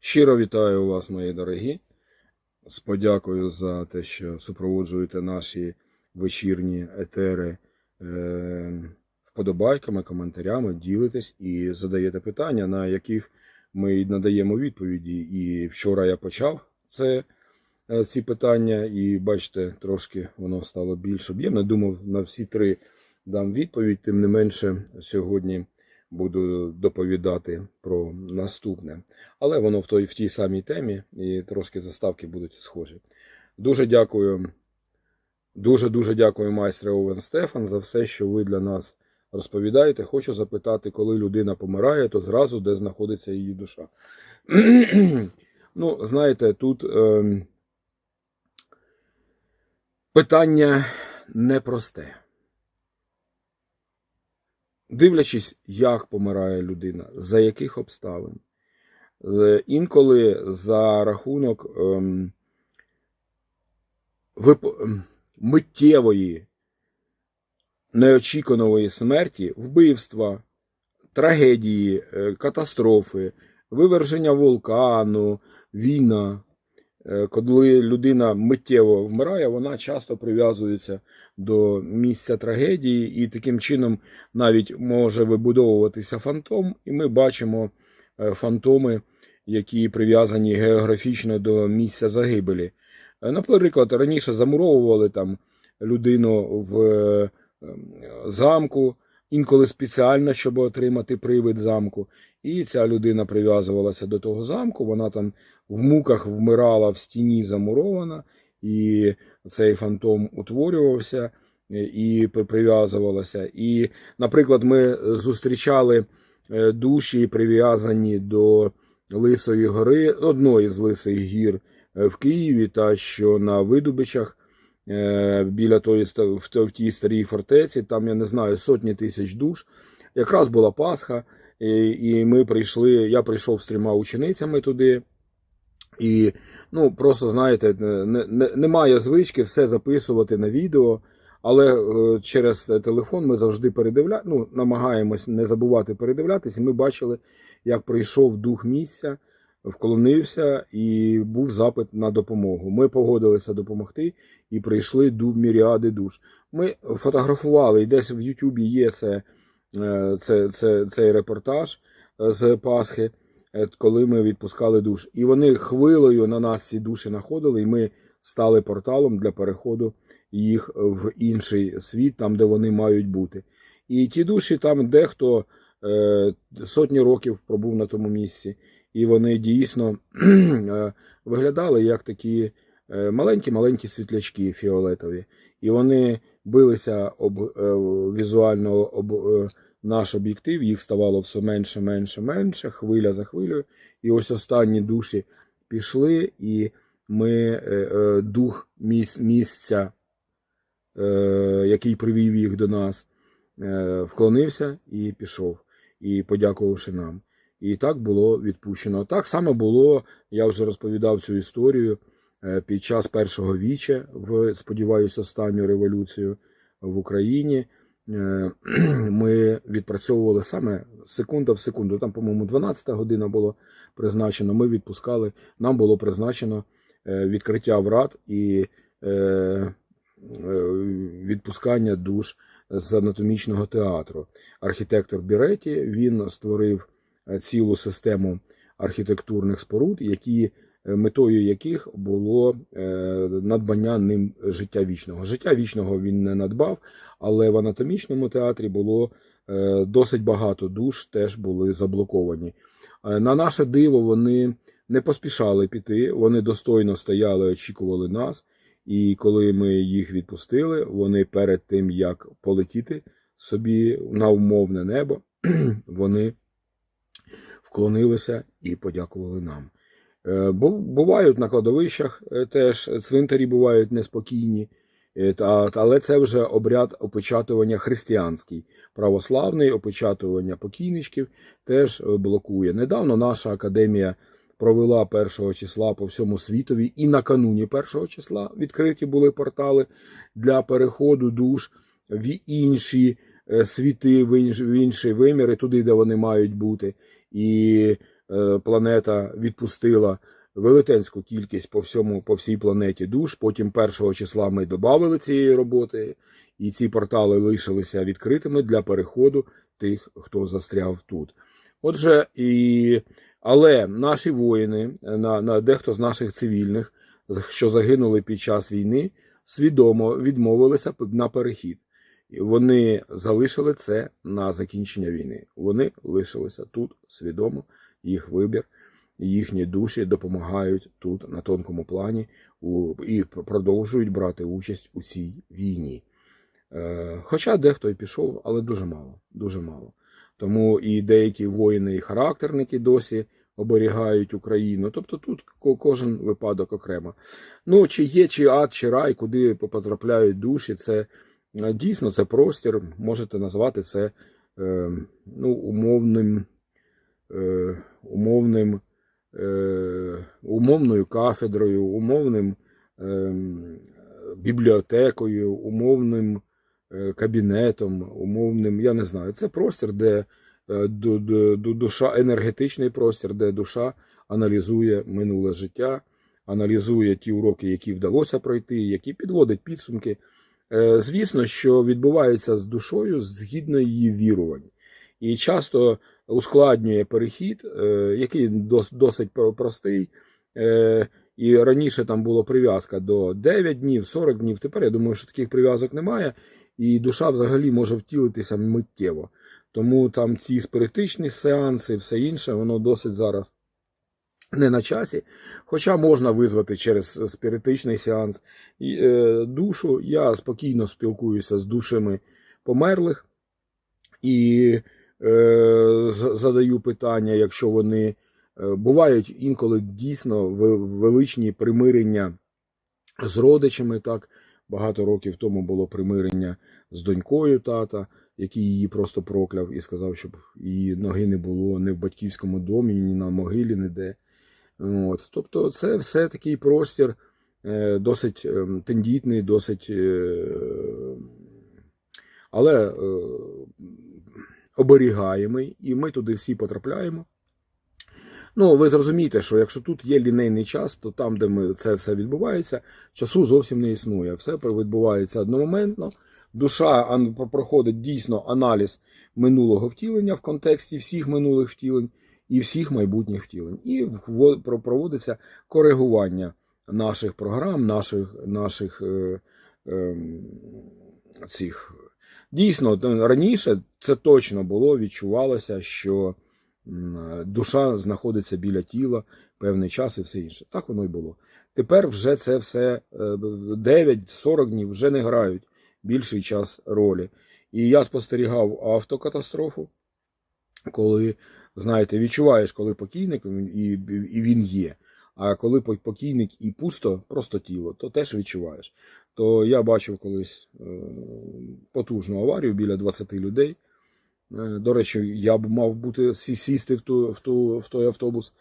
Щиро вітаю вас, мої дорогі. З подякою за те, що супроводжуєте наші вечірні етери е, вподобайками, коментарями, ділитесь і задаєте питання, на яких ми надаємо відповіді. І вчора я почав це, е, ці питання, і бачите, трошки воно стало більш об'ємне. Думав, на всі три дам відповідь, тим не менше, сьогодні буду доповідати про наступне. Але воно в той в тій самій темі, і трошки заставки будуть схожі. Дуже дякую. Дуже дуже дякую, майстре Овен Стефан, за все, що ви для нас розповідаєте. Хочу запитати, коли людина помирає, то зразу де знаходиться її душа. ну, знаєте, тут е, питання непросте. Дивлячись, як помирає людина, за яких обставин. Інколи за рахунок ем, ем, миттєвої, неочікуваної смерті, вбивства, трагедії, е, катастрофи, виверження вулкану, війна. Е, Коли людина миттєво вмирає, вона часто прив'язується до місця трагедії, і таким чином навіть може вибудовуватися фантом, і ми бачимо е, фантоми, які прив'язані географічно до місця загибелі. Е, Наприклад, раніше замуровували там людину в замку, інколи спеціально, щоб отримати привид замку. І ця людина прив'язувалася до того замку, вона там в муках вмирала в стіні замурована, і цей фантом утворювався е, і прив'язувалася. І, наприклад, ми зустрічали е, душі, прив'язані до Лисої гори, одної з Лисих гір е, в Києві, та що на Видубичах е, біля тої в тій старій фортеці, там я не знаю, сотні тисяч душ. Якраз була Пасха, і, ми прийшли. Я прийшов з трьома ученицями туди. І ну просто знаєте, не, не, немає звички все записувати на відео, але е, через телефон ми завжди передивля... ну, намагаємось не забувати передивлятися. Ми бачили, як прийшов дух місця, вклонився і був запит на допомогу. Ми погодилися допомогти і прийшли до міріади душ. Ми фотографували, і десь в Ютубі є це, е, це, це, цей репортаж е, з Пасхи е, коли ми відпускали душ. І вони хвилею на нас ці душі находили, і ми стали порталом для переходу їх в інший світ, там, де вони мають бути. І ті душі, там дехто сотні років пробув на тому місці, і вони дійсно е, виглядали як такі е, маленькі-маленькі світлячки фіолетові. І вони билися об е, візуально об наш об'єктив, їх ставало все менше, менше, менше, хвиля за хвилею. І ось останні душі пішли, і ми дух місця, який привів їх до нас, вклонився і пішов, і подякувавши нам. І так було відпущено. Так само було, я вже розповідав цю історію е, під час першого віча, в сподіваюся, останню революцію в Україні. Е, Ми відпрацьовували саме секунда в секунду. Там, по-моєму, 12 година було призначено. Ми відпускали. Нам було призначено е, відкриття врат і відпускання душ з анатомічного театру. Архітектор Біреті він створив цілу систему архітектурних споруд, які е, метою яких було е, надбання ним життя вічного. Життя вічного він не надбав, але в анатомічному театрі було е, досить багато душ, теж були заблоковані. Е, На наше диво, вони не поспішали піти, вони достойно стояли, очікували нас. І коли ми їх відпустили, вони перед тим як полетіти собі на умовне небо, вони вклонилися і подякували нам. Е, Бувають на кладовищах е, теж цвинтарі бувають неспокійні, е, але це вже обряд опечатування християнський, православний опечатування покійничків теж блокує. Недавно наша академія провела першого числа по всьому світові, і накануні першого числа відкриті були портали для переходу душ в інші світи, в інші виміри, туди, де вони мають бути. І е, планета відпустила велетенську кількість по всьому по всій планеті душ. Потім першого числа ми додали цієї роботи, і ці портали лишилися відкритими для переходу тих, хто застряв тут. Отже, і але наші воїни, на, на дехто з наших цивільних, що загинули під час війни, свідомо відмовилися на перехід. Вони залишили це на закінчення війни. Вони лишилися тут свідомо, їх вибір, їхні душі допомагають тут на тонкому плані і продовжують брати участь у цій війні. Е, хоча дехто і пішов, але дуже мало, дуже мало. Тому і деякі воїни і характерники досі оберігають Україну. Тобто тут кожен випадок окремо. Ну, чи є, чи ад, чи рай, куди потрапляють душі, це дійсно це простір, можете назвати це е, ну, умовним, е, умовним, е, умовною кафедрою, умовним е, бібліотекою, умовним е, кабінетом, умовним, я не знаю. Це простір, де е, ду- ду- ду- душа, енергетичний простір, де душа аналізує минуле життя, аналізує ті уроки, які вдалося пройти, які підводить підсумки. Е, Звісно, що відбувається з душою згідно її вірувань. І часто ускладнює перехід, е, який досить простий. Е, І раніше там була прив'язка до 9 днів, 40 днів. Тепер я думаю, що таких прив'язок немає, і душа взагалі може втілитися миттєво. Тому там ці спиритичні сеанси, все інше, воно досить зараз не на часі. Хоча можна визвати через спіритичний сеанс е, душу. Я спокійно спілкуюся з душами померлих і е, задаю питання, якщо вони е, бувають інколи дійсно величні примирення з родичами. Так багато років тому було примирення з донькою тата, який її просто прокляв і сказав, щоб її ноги не було ні в батьківському домі, ні на могилі, ніде. От. Тобто, це все такий простір е, досить ем, тендітний, досить. е, Але е, оберігаємий, і ми туди всі потрапляємо. Ну, ви зрозумієте, що якщо тут є лінейний час, то там, де ми, це все відбувається, часу зовсім не існує. Все відбувається одномоментно. Душа проходить дійсно аналіз минулого втілення в контексті всіх минулих втілень і всіх майбутніх втілень. І проводиться коригування наших програм, наших, наших е, ем, цих. Дійсно, раніше це точно було, відчувалося, що душа знаходиться біля тіла певний час і все інше. Так воно й було. Тепер вже це все е, 9-40 днів вже не грають більший час ролі. І я спостерігав автокатастрофу, коли, знаєте, відчуваєш, коли покійник і, і він є. А коли покійник і пусто, просто тіло, то теж відчуваєш. То я бачив колись е, потужну аварію біля 20 людей. Е, До речі, я б мав бути сі- сісти в, ту, в, ту, в той автобус.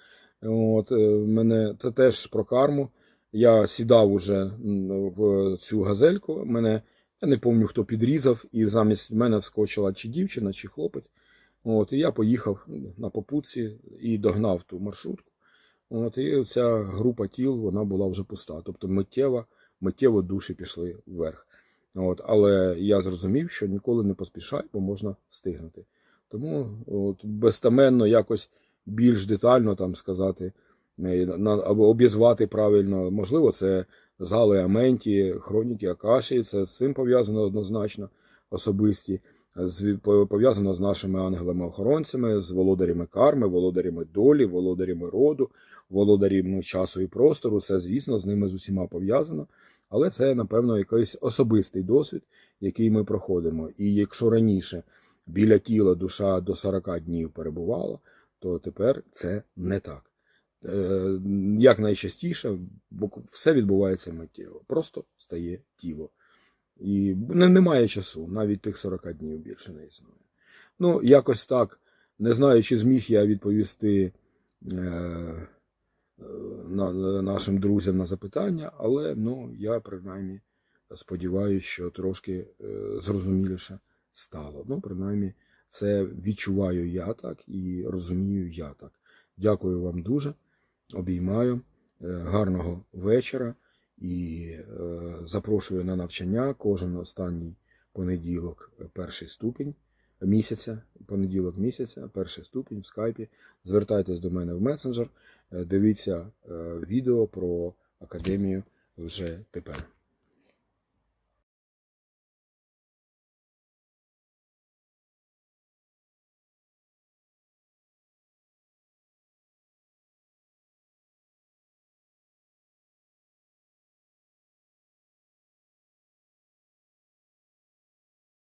От, е, мене, це теж про карму. Я сідав уже в цю газельку. Мене, я не пам'ятаю, хто підрізав, і замість мене вскочила чи дівчина, чи хлопець. От, і я поїхав ну, на попутці і догнав ту маршрутку. От, і ця група тіл вона була вже пуста. Тобто миттєво, миттєво душі пішли вверх. От, але я зрозумів, що ніколи не поспішай, бо можна встигнути. Тому от, безтаменно якось більш детально там сказати, е, або обізвати правильно. Можливо, це зали Аменті, хроніки Акаші, це з цим пов'язано однозначно особисті. Пов'язано з нашими ангелами-охоронцями, з володарями карми, володарями долі, володарями роду, володарями часу і простору. Це, звісно, з ними з усіма пов'язано. Але це, напевно, якийсь особистий досвід, який ми проходимо. І якщо раніше біля тіла душа до 40 днів перебувала, то тепер це не так. Е, Як найчастіше, все відбувається миттєво. Просто стає тіло. І немає часу, навіть тих 40 днів більше не існує. Ну, якось так. Не знаю, чи зміг я відповісти е, на, нашим друзям на запитання, але ну, я принаймні сподіваюся, що трошки е, зрозуміліше стало. Ну, принаймні, це відчуваю я так і розумію я так. Дякую вам дуже. Обіймаю. Е, Гарного вечора і е, запрошую на навчання кожен останній понеділок, е, перший ступінь місяця, понеділок місяця, перший ступінь в скайпі. Звертайтесь до мене в месенджер, е, дивіться відео про академію вже тепер.